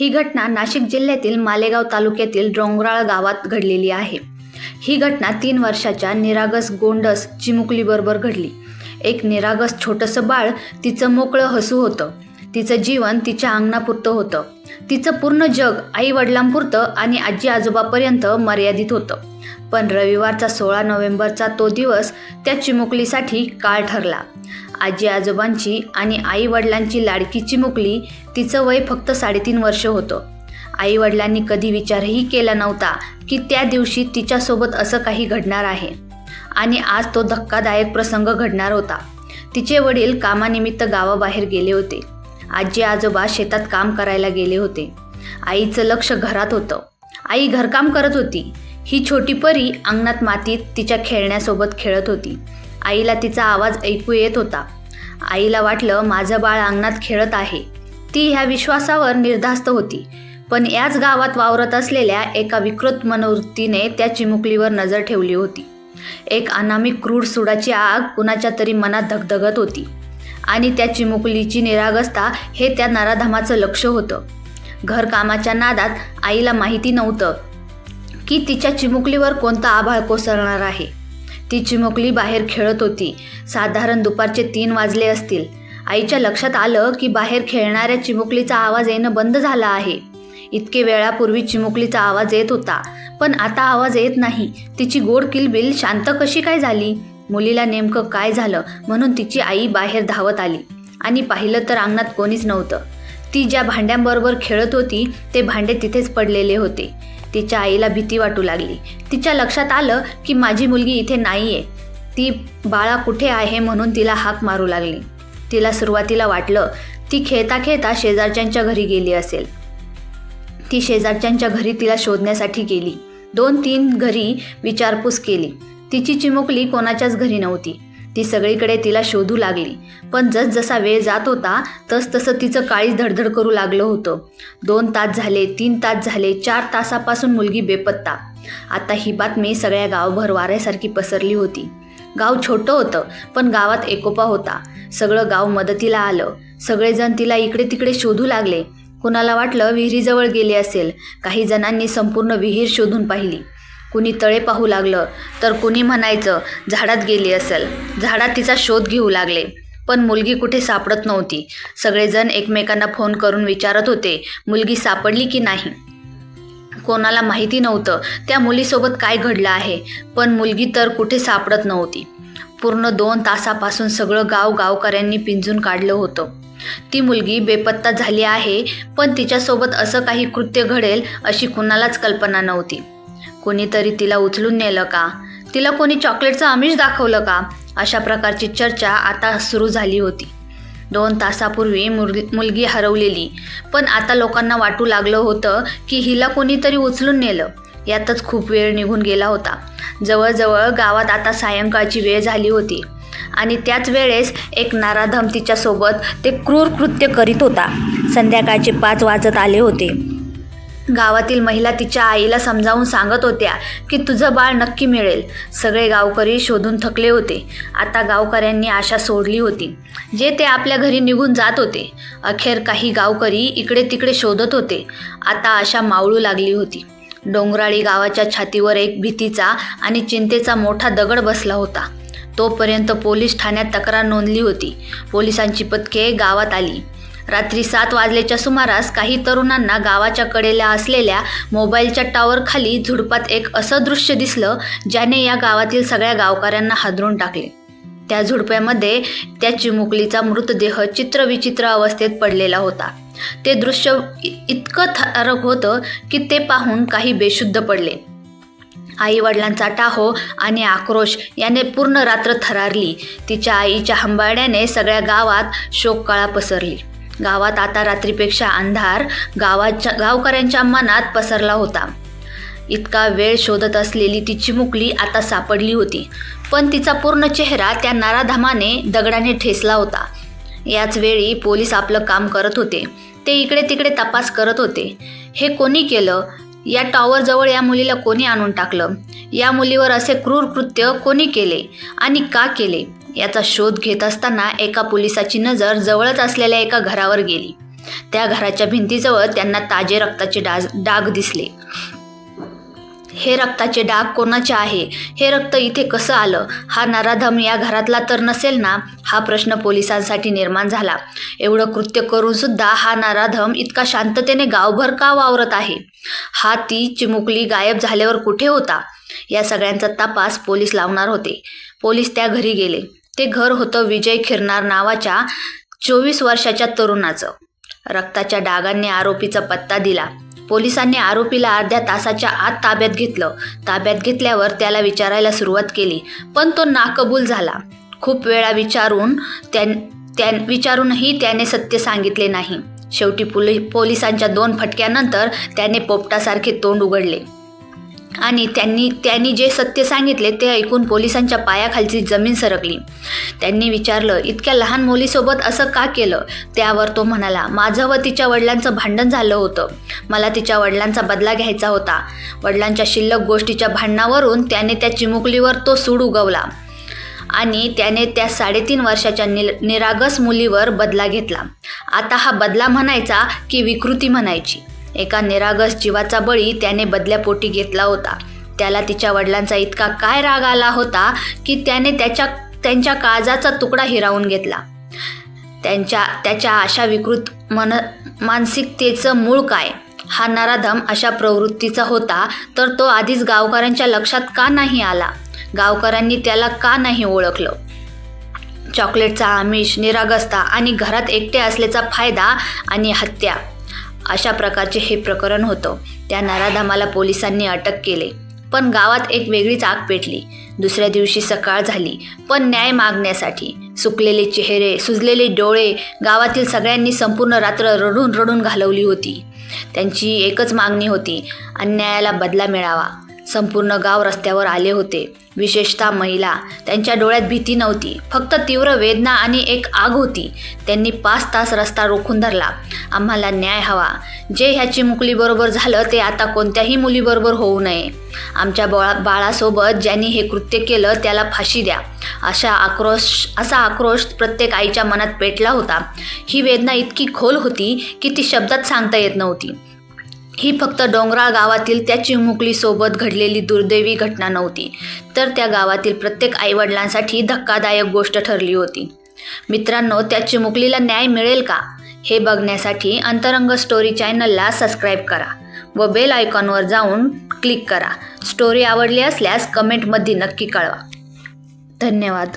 ही घटना नाशिक जिल्ह्यातील मालेगाव तालुक्यातील डोंगराळ गावात घडलेली आहे. ही घटना तीन वर्षाच्या निरागस गोंडस चिमुकलीबरोबर घडली. एक निरागस छोटंसं बाळ तिचं मोकळं हसू होतं. तिचं जीवन तिच्या अंगणापुरतं होतं. तिचं पूर्ण जग आई वडिलांपुरतं आणि आजी आजोबापर्यंत मर्यादित होतं. पण रविवारचा सोळा नोव्हेंबरचा तो दिवस त्या चिमुकलीसाठी काळ ठरला. आजी आजोबांची आणि आई वडिलांची लाडकी चिमुकली तिचं वय फक्त साडेतीन वर्ष होतं. आई वडिलांनी कधी विचारही केला नव्हता की त्या दिवशी तिच्यासोबत असं काही घडणार आहे. आणि आज तो धक्कादायक प्रसंग घडणार होता. तिचे वडील कामानिमित्त गावाबाहेर गेले होते. आजी आजोबा शेतात काम करायला गेले होते. आईचं लक्ष घरात होतं. आई घरकाम करत होती. ही छोटी परी अंगणात मातीत तिच्या खेळण्यासोबत खेळत होती. आईला तिचा आवाज ऐकू येत होता. आईला वाटलं माझं बाळ अंगणात खेळत आहे. ती ह्या विश्वासावर निर्धास्त होती. पण याच गावात वावरत असलेल्या एका विकृत मनोवृत्तीने त्या चिमुकलीवर नजर ठेवली होती. एक अनामिक क्रूर सुडाची आग कुणाच्या तरी मनात धगधगत होती. आणि त्या चिमुकलीची निरागसता हे त्या नराधमाचं लक्ष होतं. घरकामाच्या नादात आईला माहिती नव्हतं की तिच्या चिमुकलीवर कोणता आभाळ कोसळणार आहे. ती चिमुकली बाहेर खेळत होती. साधारण दुपारचे तीन वाजले असतील. आईच्या लक्षात आलं की बाहेर खेळणाऱ्या चिमुकलीचा आवाज येणं बंद झाला आहे. इतके वेळापूर्वी चिमुकलीचा आवाज येत होता पण आता आवाज येत नाही. तिची गोड किलबिल शांत कशी काय झाली? मुलीला नेमकं काय झालं? म्हणून तिची आई बाहेर धावत आली. आणि पाहिलं तर अंगणात कोणीच नव्हतं. ती ज्या भांड्यांबरोबर खेळत होती ते भांडे तिथेच पडलेले होते. तिच्या आईला भीती वाटू लागली. तिच्या लक्षात आलं की माझी मुलगी इथे नाही आहे ती बाळा कुठे आहे म्हणून तिला हाक मारू लागली. तिला सुरुवातीला वाटलं ती खेळता खेळता शेजारच्यांच्या घरी गेली असेल. ती शेजारच्यांच्या घरी तिला शोधण्यासाठी गेली. दोन तीन घरी विचारपूस केली. तिची चिमुकली कोणाच्याच घरी नव्हती. ती सगळीकडे तिला शोधू लागली. पण जसजसा वेळ जात होता तसतसं तिचं काळीच धडधड करू लागलं होतं. दोन तास झाले तीन तास झाले चार तासापासून मुलगी बेपत्ता. आता ही बातमी सगळ्या गावभर वाऱ्यासारखी पसरली होती. गाव छोटं होतं पण गावात एकोपा होता. सगळं गाव मदतीला आलं. सगळेजण तिला इकडे तिकडे शोधू लागले. कुणाला वाटलं विहिरीजवळ गेली असेल. काही जणांनी संपूर्ण विहीर शोधून पाहिली. कुणी तळे पाहू लागलं तर कुणी म्हणायचं झाडात गेली असेल. झाडात तिचा शोध घेऊ लागले. पण मुलगी कुठे सापडत नव्हती. सगळेजण एकमेकांना फोन करून विचारत होते मुलगी सापडली की नाही? कोणाला माहिती नव्हतं त्या मुलीसोबत काय घडलं आहे? पण मुलगी तर कुठे सापडत नव्हती. पूर्ण दोन तासापासून सगळं गाव गावकऱ्यांनी पिंजून काढलं होतं. ती मुलगी बेपत्ता झाली आहे पण तिच्यासोबत असं काही कृत्य घडेल अशी कुणालाच कल्पना नव्हती. कोणीतरी तिला उचलून नेलं का? तिला कोणी चॉकलेटचं आमिष दाखवलं का? अशा प्रकारची चर्चा आता सुरू झाली होती. दोन तासापूर्वी मुलगी हरवलेली. पण आता लोकांना वाटू लागलं होतं की हिला कोणीतरी उचलून नेलं. यातच खूप वेळ निघून गेला होता. जवळजवळ गावात आता सायंकाळची वेळ झाली होती. आणि त्याच वेळेस एक नाराधम तिच्यासोबत ते क्रूर कृत्य करीत होता. संध्याकाळचे पाच वाजत आले होते. गावातील महिला तिच्या आईला समजावून सांगत होत्या की तुझं बाळ नक्की मिळेल. सगळे गावकरी शोधून थकले होते. आता गावकऱ्यांनी आशा सोडली होती. जे ते आपल्या घरी निघून जात होते. अखेर काही गावकरी इकडे तिकडे शोधत होते. आता आशा मावळू लागली होती. डोंगराळी गावाच्या छातीवर एक भीतीचा आणि चिंतेचा मोठा दगड बसला होता. तोपर्यंत पोलीस ठाण्यात तक्रार नोंदली होती. पोलिसांची पथके गावात आली. रात्री सात वाजल्याच्या सुमारास काही तरुणांना गावाच्या कडेला असलेल्या मोबाईलच्या टावरखाली झुडपात एक असं दृश्य दिसलं ज्याने या गावातील सगळ्या गावकऱ्यांना हादरून टाकले. त्या झुडप्यामध्ये त्या चिमुकलीचा मृतदेह चित्रविचित्र अवस्थेत पडलेला होता. ते दृश्य इतकं थरक होतं की ते पाहून काही बेशुद्ध पडले. आई वडिलांचा टाहो आणि आक्रोश याने पूर्ण रात्र थरारली. तिच्या आईच्या हंबाड्याने सगळ्या गावात शोककळा पसरली. गावात आता रात्रीपेक्षा अंधार गावाच्या गावकऱ्यांच्या मनात पसरला होता. इतका वेळ शोधत असलेली ती चिमुकली आता सापडली होती. पण तिचा पूर्ण चेहरा त्या नाराधामाने दगडाने ठेसला होता. याच वेळी पोलीस आपलं काम करत होते. ते इकडे तिकडे तपास करत होते. हे कोणी केलं? या टॉवरजवळ या मुलीला कोणी आणून टाकलं? या मुलीवर असे क्रूर कृत्य कोणी केले? आणि का केले? याचा शोध घेत असताना एका पोलिसाची नजर जवळच असलेल्या एका घरावर गेली. त्या घराच्या भिंतीजवळ त्यांना ताजे रक्ताचे डाग डाग दिसले. हे रक्ताचे डाग कोणाचे आहे? हे रक्त इथे कसं आलं? हा नराधम या घरातला तर नसेल ना? हा प्रश्न पोलिसांसाठी निर्माण झाला. एवढं कृत्य करून सुद्धा हा नराधम इतका शांततेने गावभर का वावरत आहे? हा ती चिमुकली गायब झाल्यावर कुठे होता? या सगळ्यांचा तपास पोलीस लावणार होते. पोलीस त्या घरी गेले. ते घर होतं विजय खिरनार नावाच्या चोवीस वर्षाच्या तरुणाचं. रक्ताच्या डागांनी आरोपीचा पत्ता दिला. पोलिसांनी आरोपीला अर्ध्या तासाच्या आत ताब्यात घेतलं. ताब्यात घेतल्यावर त्याला विचारायला सुरुवात केली पण तो नाकबूल झाला. खूप वेळा विचारून त्या त्या विचारूनही त्याने सत्य सांगितले नाही. शेवटी पोली पोलिसांच्या दोन फटक्यानंतर त्याने पोपटासारखे तोंड उघडले. आणि त्यांनी त्यांनी जे सत्य सांगितले ते ऐकून पोलिसांच्या पायाखालची जमीन सरकली. त्यांनी विचारलं इतक्या लहान मुलीसोबत असं का केलं? त्यावर तो म्हणाला माझं व तिच्या वडिलांचं भांडण झालं होतं. मला तिच्या वडिलांचा बदला घ्यायचा होता. वडिलांच्या शिल्लक गोष्टीच्या भांडणावरून त्याने त्या चिमुकलीवर तो सूड उगवला आणि त्याने त्या साडेतीन वर्षाच्या नि निरागस मुलीवर बदला घेतला. आता हा बदला म्हणायचा की विकृती म्हणायची. एका निरागस जीवाचा बळी त्याने बदल्यापोटी घेतला होता. त्याला तिच्या वडिलांचा इतका काय राग आला होता की त्याने त्याच्या त्यांच्या काळजाचा तुकडा हिरावून घेतला. त्यांच्या त्याच्या अशा विकृत मन मानसिकतेचं मूळ काय? हा नराधम अशा प्रवृत्तीचा होता तर तो आधीच गावकऱ्यांच्या लक्षात का नाही आला? गावकऱ्यांनी त्याला का नाही ओळखलं? चॉकलेटचा आमिष निरागसता आणि घरात एकटे असल्याचा फायदा आणि हत्या. अशा प्रकारचे हे प्रकरण होतं. त्या नराधामाला पोलिसांनी अटक केले. पण गावात एक वेगळीच आग पेटली. दुसऱ्या दिवशी सकाळ झाली. पण न्याय मागण्यासाठी सुकलेले चेहरे सुजलेले डोळे गावातील सगळ्यांनी संपूर्ण रात्र रडून रडून घालवली होती. त्यांची एकच मागणी होती अन्यायाला बदला मिळावा. संपूर्ण गाव रस्त्यावर आले होते. विशेषतः महिला. त्यांच्या डोळ्यात भीती नव्हती. फक्त तीव्र वेदना आणि एक आग होती. त्यांनी पाच तास रस्ता रोखून धरला. आम्हाला न्याय हवा. जे ह्या चिमुकलीबरोबर झालं ते आता कोणत्याही मुलीबरोबर होऊ नये. आमच्या बाळा बाळासोबत ज्यांनी हे कृत्य केलं त्याला फाशी द्या. अशा आक्रोश असा आक्रोश प्रत्येक आईच्या मनात पेटला होता. ही वेदना इतकी खोल होती की ती शब्दात सांगता येत नव्हती. ही फक्त डोंगराळ गावातील त्या चिमुकलीसोबत घडलेली दुर्दैवी घटना नव्हती तर त्या गावातील प्रत्येक आईवडिलांसाठी धक्कादायक गोष्ट ठरली होती. मित्रांनो त्या चिमुकलीला न्याय मिळेल का? हे बघण्यासाठी अंतरंग स्टोरी चॅनलला सबस्क्राईब करा व बेल आयकॉनवर जाऊन क्लिक करा. स्टोरी आवडली असल्यास कमेंटमध्ये नक्की कळवा. धन्यवाद.